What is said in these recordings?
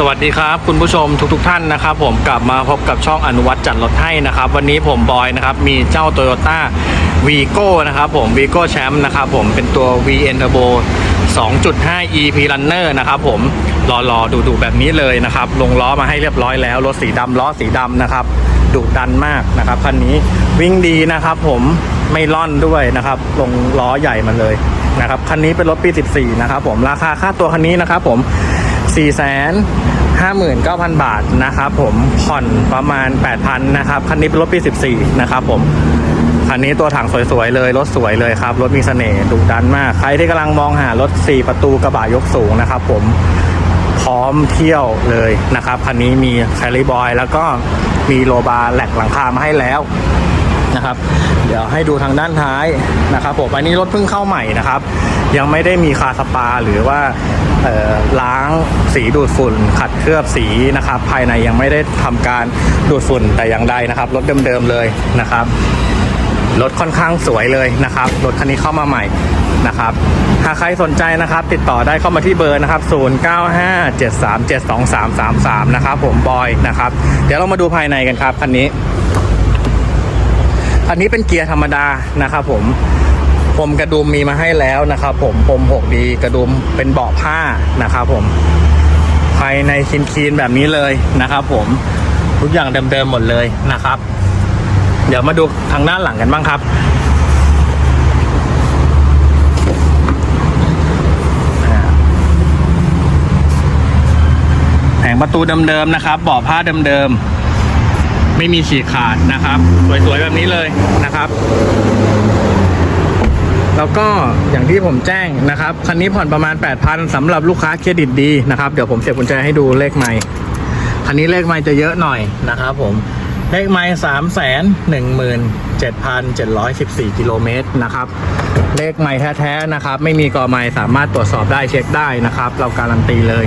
สวัสดีครับ คุณผู้ชมทุกๆทท่านนะครับ ผมกลับมาพบกับช่องอนุวัตจัดรถให้นะครับ วันนี้ผมบอยนะครับ มีเจ้า Toyota v ีโก้นะครับผม v ีโก้แชมป์นะครับผมเป็นตัว VN Turbo 2.5 EP Runner นะครับผมรอๆดูๆแบบนี้เลยนะครับ ลงล้อมาให้เรียบร้อยแล้ว รถสีดำล้อสีดำนะครับดุดันมากนะครับคันนี้วิ่งดีนะครับผมไม่ล่อนด้วยนะครับ ลงล้อใหญ่มาเลยนะครับคันนี้เป็นรถปี 14 นะครับผมราคาค่าตัวคันนี้นะครับผม 4 5 9 0 0 0 บาทนะครับผมผ่อนประมาณ 8,000นะครับคันนี้เป็นรถปี 14 นะครับผมคันนี้ตัวถังสวยๆเลย รถสวยเลยครับ รถมีเสน่ห์ดุดันมาก ใครที่กำลังมองหารถ 4 ประตูกระบะยกสูงนะครับผมพร้อมเที่ยวเลยนะครับคันนี้มีแคลิบอย แล้วก็มีโลบาร์แหลกหลังคามาให้แล้ว นะครับ เดี๋ยวให้ดูทางด้านท้ายนะครับผมอันนี้รถเพิ่งเข้าใหม่นะครับ ยังไม่ได้มีคาสปาหรือว่าล้างสีดูดฝุ่น ขัดเคลือบสีนะครับ ภายในยังไม่ได้ทำการดูดฝุ่นแต่อย่างใดนะครับ รถเดิมๆเลยนะครับ รถค่อนข้างสวยเลยนะครับ รถคันนี้เข้ามาใหม่นะครับหากใครสนใจนะครับ ติดต่อได้เข้ามาที่เบอร์นะครับ 0957372333 นะครับ ผมบอยนะครับ เดี๋ยวเรามาดูภายในกันครับคันนี้ อันนี้เป็นเกียร์ธรรมดานะครับผมพรมกระดุมมีมาให้แล้วนะครับ ผมพรม 6D กระดุมเป็นเบาะผ้านะครับผมภายในคินคีนแบบนี้เลยนะครับ ผมทุกอย่างเดิมๆหมดเลยนะครับ เดี๋ยวมาดูทางด้านหลังกันบ้างครับแผงประตูเดิมๆนะครับเบาะผ้าเดิมๆ ไม่มีฉีกขาดนะครับ สวยๆแบบนี้เลยนะครับ แล้วก็อย่างที่ผมแจ้งนะครับ คันนี้ผ่อนประมาณ 8,000สำหรับลูกค้าเครดิตดีนะครับ เดี๋ยวผมเสียบกุญแจให้ดูเลขไมล์คันนี้เลขไมล์จะเยอะหน่อยนะครับผมเลขไมล์สามแสนหนึ่งหมื่นเจ็ดพันเจ็ดร้อยสิบสี่กิโลเมตรนะครับ เลขไมล์แท้ๆนะครับ ไม่มีกอไมล์สามารถตรวจสอบได้เช็คได้นะครับ เราการันตีเลย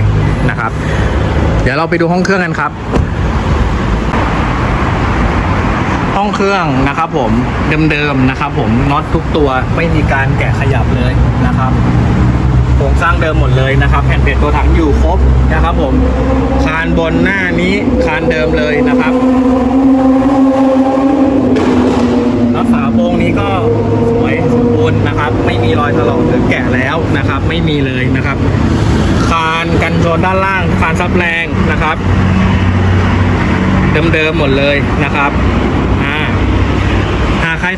นะครับ เดี๋ยวเราไปดูห้องเครื่องกันครับ ห้อง เครื่องนะครับผมเดิมๆนะครับผมน็อตทุกตัวไม่มีการแกะขยับเลยนะครับโครงสร้างเดิมหมดเลยนะครับ แผ่นเพจตัวถังอยู่ครบนะครับผมคานบนหน้านี้คานเดิมเลยนะครับแล้วฝาโปรงนี้ก็สวยสมบูรณ์นะครับ ไม่มีรอยถลอกหรือแกะแล้วนะครับ ไม่มีเลยนะครับ คานกันชนด้านล่างคานซับแรงนะครับเดิมๆหมดเลยนะครับ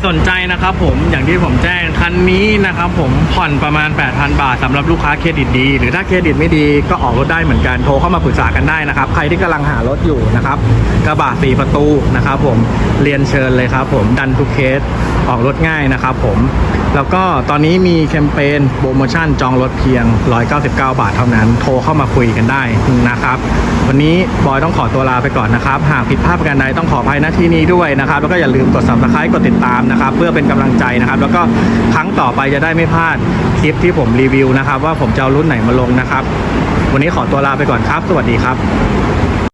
สนใจนะครับผมอย่างที่ผมแจ้งคันนี้นะครับผมผ่อนประมาณ 8,000 บาทสำหรับลูกค้าเครดิตดี หรือถ้าเครดิตไม่ดีก็ออกรถได้เหมือนกันโทรเข้ามาปรึกษากันได้นะครับ ใครที่กำลังหารถอยู่นะครับกระบะสีประตูนะครับผมเรียนเชิญเลยครับผมดันทุกเคสออกรถง่ายนะครับผม แล้วก็ตอนนี้มีแคมเปญโปรโมชั่นจองรถเพียง 199 บาทเท่านั้น โทรเข้ามาคุยกันได้นะครับ วันนี้บอยต้องขอตัวลาไปก่อนนะครับ หากผิดพลาดประการใดต้องขออภัยหน้าที่นี้ด้วยนะครับ แล้วก็อย่าลืมกด subscribe กดติดตามนะครับ เพื่อเป็นกำลังใจนะครับ แล้วก็ครั้งต่อไปจะได้ไม่พลาดคลิปที่ผมรีวิวนะครับ ว่าผมจะเอารุ่นไหนมาลงนะครับ วันนี้ขอตัวลาไปก่อนครับ สวัสดีครับ